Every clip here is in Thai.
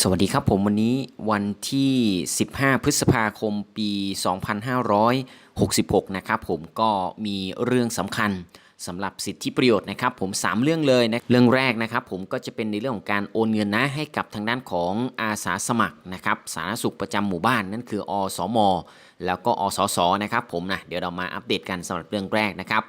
สวัสดีครับผมวันนี้วันที่ 15 พฤษภาคมปี 2566 นะครับผมก็มีเรื่องสำคัญสำหรับสิทธิประโยชน์นะครับผม 3 เรื่องเลยนะเรื่องแรกนะครับผมก็จะเป็นในเรื่องของการโอนเงินนะให้กับทางด้านของอาสาสมัครนะครับสาธารณสุขประจำหมู่บ้านนั่นคืออสม แล้วก็อสสนะครับผมนะเดี๋ยวเรามาอัปเดตกันสำหรับเรื่องแรกนะครับ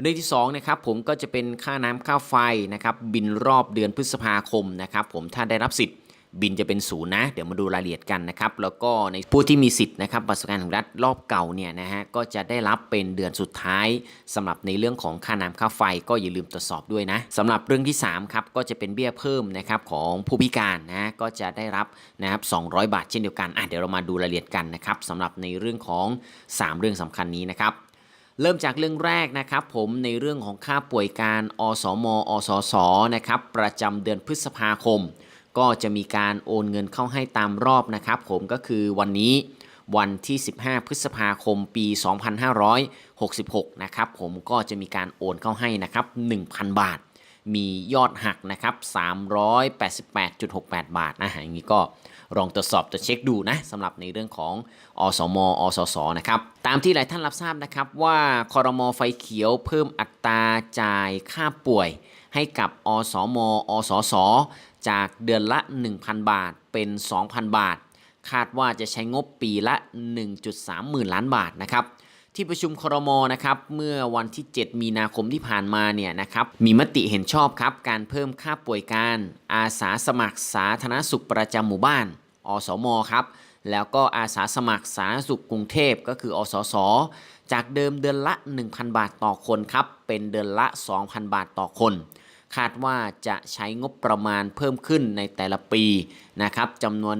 เรื่องที่2นะครับผมก็จะเป็นค่าน้ำค่าไฟนะครับบินรอบเดือนพฤษภาคมนะครับผมถ้าได้รับสิทธิ บินจะเป็นศูนย์นะ เดี๋ยวมาดูรายละเอียดกันนะครับ แล้วก็ในผู้ที่มีสิทธิ์นะครับบัตรสวัสดิการแห่งรัฐรอบเก่าเนี่ยนะฮะก็จะได้รับเป็นเดือนสุดท้ายสำหรับในเรื่องของค่าน้ำค่าไฟก็อย่าลืมตรวจสอบด้วยนะสำหรับเรื่องที่3ครับก็จะเป็นเบี้ยเพิ่มนะครับของผู้พิการนะก็จะได้รับนะครับ200 บาทเช่นเดียวกันอะเดี๋ยวเรามาดูรายละเอียดกันนะครับสำหรับในเรื่องของ 3 เรื่องสำคัญนี้นะครับเริ่มจากเรื่องแรกนะครับผมในเรื่องของค่าป่วยการอสมอสสนะครับประจำเดือนพฤษภาคม ก็จะมีการโอนเงินเข้าให้ตามรอบนะครับ ผมก็คือวันนี้วันที่ 15 พฤษภาคม ปี 2566 นะครับ ผมก็จะมีการโอนเข้าให้นะครับ 1,000 บาท มียอดหักนะครับ 388.68 บาทนะฮะอย่างนี้ก็ลองตรวจสอบตรวจเช็คดูนะสำหรับในเรื่องของอสมอสสนะครับ ตามที่หลายท่านรับทราบนะครับว่าคอรมอไฟเขียวเพิ่มอัตราจ่ายค่าป่วยให้กับอสมอสส จากเดือนละ 1,000 บาทเป็น 2,000 บาท คาดว่าจะใช้งบปีละ 1.3หมื่นล้านบาทนะครับที่ประชุมครมนะครับเมื่อวันที่ 7 มีนาคมที่ผ่านมาเนี่ยนะครับมีมติเห็นชอบครับการเพิ่มค่าป่วยการ อาสาสมัครสาธารณสุขประจำหมู่บ้าน อสมครับแล้วก็อาสาสมัครสาธารณสุขกรุงเทพก็คืออสสจากเดิมเดือนละ 1,000 บาทต่อคนครับเป็นเดือนละ 2,000 บาทต่อคน คาดว่าจะใช้งบประมาณเพิ่มขึ้นในแต่ละปีนะครับจำนวน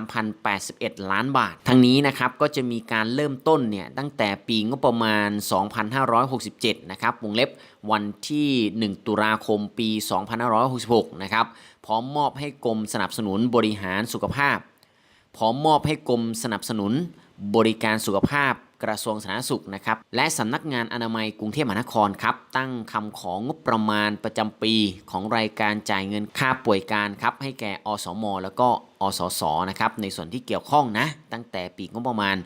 13,081 ล้านบาท ทั้งนี้นะครับก็จะมีการเริ่มต้นเนี่ยตั้งแต่ปีงบประมาณ 2567 นะครับวงเล็บวันที่ 1 ตุลาคมปี 2566 นะครับพร้อมมอบให้กรมสนับสนุนบริหารสุขภาพ พร้อมมอบให้กรมสนับสนุนบริการสุขภาพ กระทรวงสาธารณสุขนะครับและสำนักงานอนามัยกรุงเทพมหานครครับตั้งคำของงบประมาณประจำปีของรายการจ่ายเงินค่าป่วยการครับให้แก่อสม แล้วก็อสสนะครับในส่วนที่เกี่ยวข้องนะ ตั้งแต่ปีงบประมาณ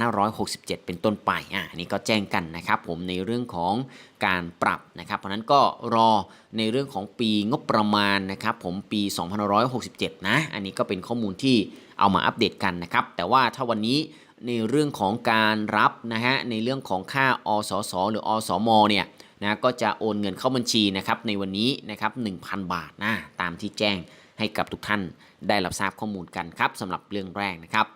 2567 เป็นต้นไปอะนนี้ก็แจ้งกันนะครับผมในเรื่องของการปรับนะครับ เพราะนั้นก็รอในเรื่องของปีงบประมาณนะครับผมปี 2567 นะ อันนี้ก็เป็นข้อมูลที่เอามาอัปเดตกันนะครับ แต่ว่าถ้าวันนี้ ในเรื่องของการรับนะฮะในเรื่องของค่าอสสหรืออสมเนี่ยนะก็จะโอนเงินเข้าบัญชีนะครับในวันนี้นะครับ1,000 บาทนะตามที่แจ้งให้กับทุกท่านได้รับทราบข้อมูลกันครับสำหรับเรื่องแรกนะครับ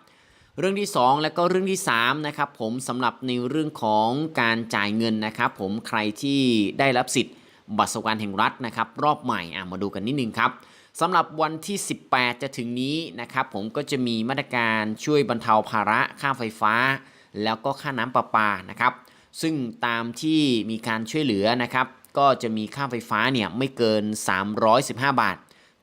เรื่องที่ 2 และก็เรื่องที่3นะครับผมสำหรับในเรื่องของการจ่ายเงินนะครับ ผมใครที่ได้รับสิทธิ์บัตรสวัสดิการแห่งรัฐนะครับ รอบใหม่อะมาดูกันนิดนึงครับ สำหรับวันที่ 18 จะถึงนี้นะครับผมก็จะมีมาตรการช่วยบรรเทาภาระค่าไฟฟ้า แล้วก็ค่าน้ำประปานะครับ ซึ่งตามที่มีการช่วยเหลือนะครับ ก็จะมีค่าไฟฟ้าเนี่ยไม่เกิน 315 บาท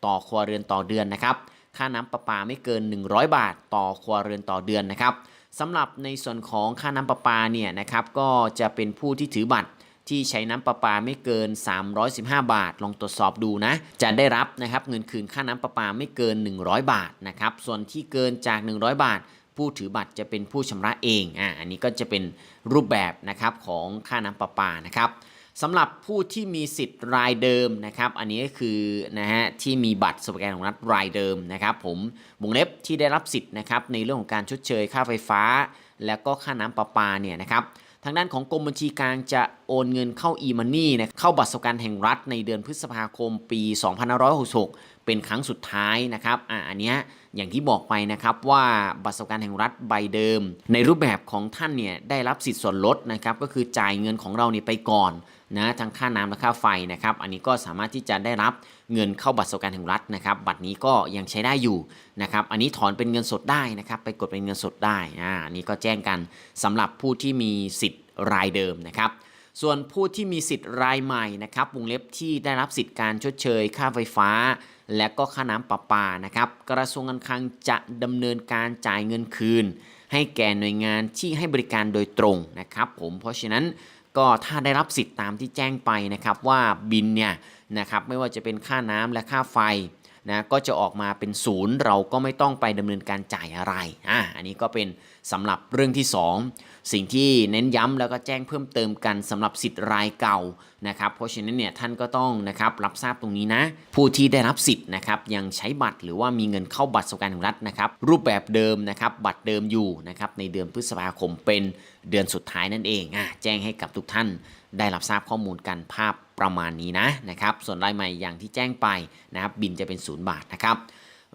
ต่อครัวเรือนต่อเดือนนะครับ ค่าน้ำประปาไม่เกิน 100 บาท ต่อครัวเรือนต่อเดือนนะครับสำหรับในส่วนของค่าน้ำประปาเนี่ยนะครับก็จะเป็นผู้ที่ถือบัตร ที่ใช้น้ำประปาไม่เกิน 315 บาท ลองตรวจสอบดูนะ จะได้รับนะครับเงินคืนค่าน้ำประปาไม่เกิน 100 บาทนะครับ ส่วนที่เกินจาก 100 บาท ผู้ถือบัตรจะเป็นผู้ชำระเอง อ่า อันนี้ก็จะเป็นรูปแบบนะครับของค่าน้ำประปานะครับสำหรับผู้ที่มีสิทธิ์รายเดิมนะครับ อันนี้ก็คือนะฮะที่มีบัตรสวัสดิการของรัฐรายเดิมนะครับผมวงเล็บที่ได้รับสิทธิ์นะครับในเรื่องของการชดเชยค่าไฟฟ้า แล้วก็ค่าน้ำประปาเนี่ยนะครับ ทางด้านของกรมบัญชีกลางจะโอนเงินเข้า e-money นะเข้าบัตรสวัสดิการแห่งรัฐในเดือนพฤษภาคมปี2566 เป็นครั้งสุดท้ายนะครับอ่าอันเนี้ยอย่างที่บอกไปนะครับว่าบัตรสวัสดิการแห่งรัฐใบเดิม ในรูปแบบของท่านเนี่ยได้รับสิทธิ์ส่วนลดนะครับก็คือจ่ายเงินของเราเนี่ยไปก่อนนะทั้งค่าน้ำและค่าไฟนะครับอันนี้ก็สามารถที่จะได้รับเงินเข้าบัตรสวัสดิการแห่งรัฐนะครับบัตรนี้ก็ยังใช้ได้อยู่นะครับอันนี้ถอนเป็นเงินสดได้นะครับไปกดเป็นเงินสดได้อ่านี้ก็แจ้งกันสำหรับผู้ที่มีสิทธิ์ รายเดิมนะครับ ส่วนผู้ที่มีสิทธิ์รายใหม่นะครับวงเล็บที่ได้รับสิทธิ์การชดเชย ค่าไฟฟ้า และก็ค่าน้ำประปานะครับ กระทรวงการคลังจะดำเนินการจ่ายเงินคืน ให้แก่หน่วยงานที่ให้บริการโดยตรงนะครับ ผมเพราะฉะนั้นก็ถ้าได้รับสิทธิ์ตามที่แจ้งไปนะครับว่าบินเนี่ยนะครับไม่ว่าจะเป็นค่าน้ำและค่าไฟ นะก็จะออกมาเป็นศูนย์เราก็ไม่ต้องไปดำเนินการจ่ายอะไรอ่าอันนี้ก็เป็นสำหรับเรื่องที่ 2 สิ่งที่เน้นย้ำแล้วก็แจ้งเพิ่มเติมกันสำหรับสิทธิ์รายเก่านะครับเพราะฉะนั้นเนี่ยท่านก็ต้องนะครับรับทราบตรงนี้นะ ผู้ที่ได้รับสิทธิ์นะครับยังใช้บัตรหรือว่ามีเงินเข้าบัตรสวัสดิการแห่งรัฐนะครับรูปแบบเดิมนะครับบัตรเดิมอยู่นะครับในเดือนพฤษภาคมเป็นเดือนสุดท้ายนั่นเองอะแจ้งให้กับทุกท่านได้รับทราบข้อมูลกันภาพ ประมาณนี้นะนะครับส่วนรายใหม่อย่างที่แจ้งไปนะครับบินจะเป็น 0 บาทนะครับ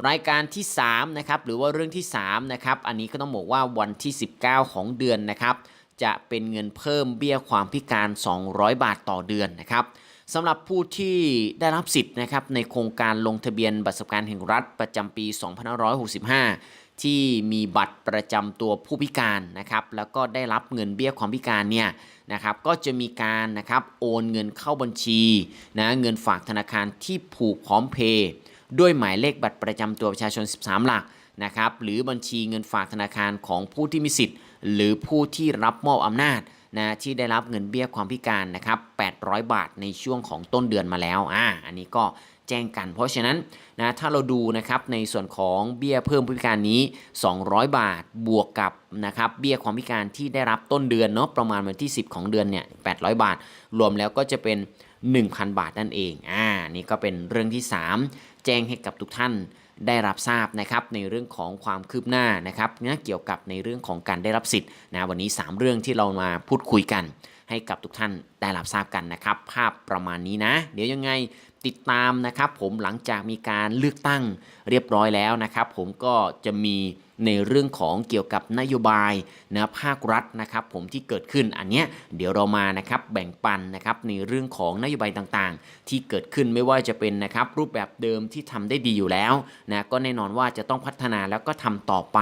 รายการที่3นะครับหรือว่าเรื่องที่3นะครับอันนี้ก็ต้องบอกว่าวันที่ 19 ของเดือนนะครับจะเป็นเงินเพิ่มเบี้ยความพิการ 200 บาทต่อเดือนนะครับ สำหรับผู้ที่ได้รับสิทธิ์นะครับในโครงการลงทะเบียนบัตรสวัสดิการแห่งรัฐประจำปี 2565 ที่มีบัตรประจำตัวผู้พิการนะครับแล้วก็ได้รับเงินเบี้ยความพิการเนี่ยนะครับก็จะมีการนะครับโอนเงินเข้าบัญชีนะเงินฝากธนาคารที่ผูกพร้อมเพย์ด้วยหมายเลขบัตรประจำตัวประชาชน 13 หลักนะครับหรือบัญชีเงินฝากธนาคารของผู้ที่มีสิทธิ์ หรือผู้ที่รับมอบอำนาจ นะที่ได้รับเงินเบี้ยความพิการนะครับ800 บาทในช่วงของต้นเดือนมาแล้วอ่าอันนี้ก็แจ้งกัน เพราะฉะนั้นนะถ้าเราดูนะครับในส่วนของเบี้ยเพิ่มผู้พิการนี้ 200 บาทบวกกับนะครับเบี้ยความพิการที่ได้รับต้นเดือนเนาะประมาณวันที่ 10 ของเดือนเนี่ย800 บาท รวมแล้วก็จะเป็น 1,000 บาทนั่นเองอ่านี่ก็เป็นเรื่องที่ 3 แจ้งให้กับทุกท่าน ได้รับทราบนะครับในเรื่องของความคืบหน้านะครับเนื้อเกี่ยวกับในเรื่องของการได้รับสิทธิ์นะวันนี้ 3 เรื่องที่เรามาพูดคุยกัน ให้กับทุกท่านได้รับทราบกันนะครับ ภาพประมาณนี้นะ เดี๋ยวยังไงติดตามนะครับผมหลังจากมีการเลือกตั้งเรียบร้อยแล้วนะครับ ผมก็จะมีในเรื่องของเกี่ยวกับนโยบายนะภาครัฐนะครับ ผมที่เกิดขึ้นอันเนี้ยเดี๋ยวเรามานะครับแบ่งปันนะครับในเรื่องของนโยบายต่างๆ ที่เกิดขึ้นไม่ว่าจะเป็นนะครับรูปแบบเดิมที่ทำได้ดีอยู่แล้วนะก็แน่นอนว่าจะต้องพัฒนาแล้วก็ทำต่อไป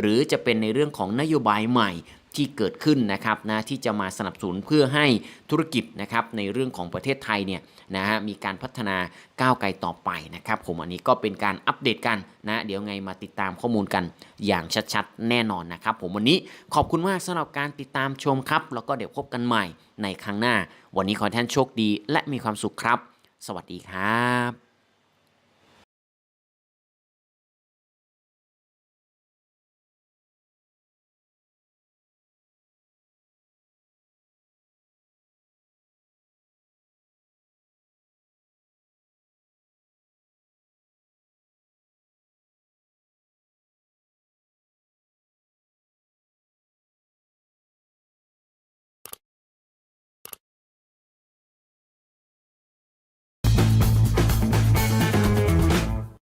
หรือจะเป็นในเรื่องของนโยบายใหม่ ที่เกิดขึ้นนะครับนะที่จะมาสนับสนุนเพื่อให้ธุรกิจนะครับในเรื่องของประเทศไทยเนี่ยนะฮะมีการพัฒนาก้าวไกลต่อไปนะครับ ผมอันนี้ก็เป็นการอัปเดตกันนะเดี๋ยวไงมาติดตามข้อมูลกันอย่างชัดๆ แน่นอนนะครับ ผมวันนี้ขอบคุณมากสำหรับการติดตามชมครับ แล้วก็เดี๋ยวพบกันใหม่ในครั้งหน้า วันนี้ขอให้ท่านโชคดีและมีความสุขครับ สวัสดีครับ